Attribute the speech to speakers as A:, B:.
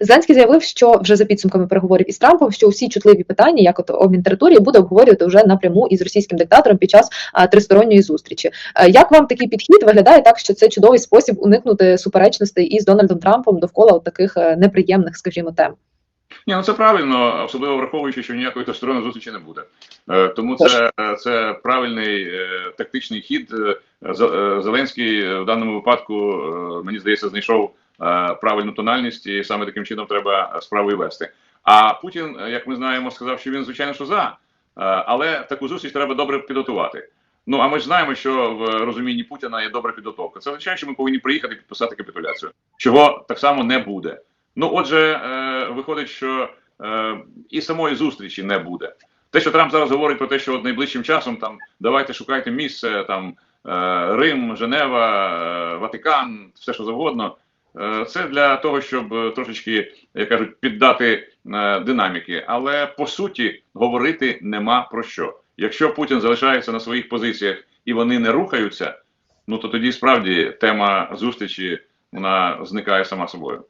A: Зеленський заявив, що вже за підсумками переговорів із Трампом, що усі чутливі питання, як от обмін території, буде обговорювати вже напряму із російським диктатором під час а, тристоронньої зустрічі. Е, Як вам такий підхід виглядає так, що це чудовий спосіб уникнути суперечностей із Дональдом Трампом довкола от таких е, неприємних, скажімо, тем?
B: Ні, ну це правильно, особливо враховуючи, що ніякої двосторонньої зустрічі не буде. Е, тому це, це правильний тактичний хід. Зе- Зеленський в даному випадку, мені здається, знайшов правильну тональність, і саме таким чином треба справу і вести. А Путін, е, як ми знаємо, сказав, що він звичайно що за, е, але таку зустріч треба добре підготувати. Ну а ми ж знаємо, що в розумінні Путіна є добра підготовка. Це означає, що ми повинні приїхати підписати капітуляцію, чого так само не буде. Ну, отже, е, виходить, що е, і самої зустрічі не буде. Те, що Трамп зараз говорить про те, що найближчим часом там давайте шукайте місце, там е, Рим, Женева, е, Ватикан, все що завгодно. Е, це для того, щоб е, трошечки, як кажуть, піддати е, динаміки. Але по суті говорити нема про що. Якщо Путін залишається на своїх позиціях і вони не рухаються, ну то тоді справді тема зустрічі вона зникає сама собою.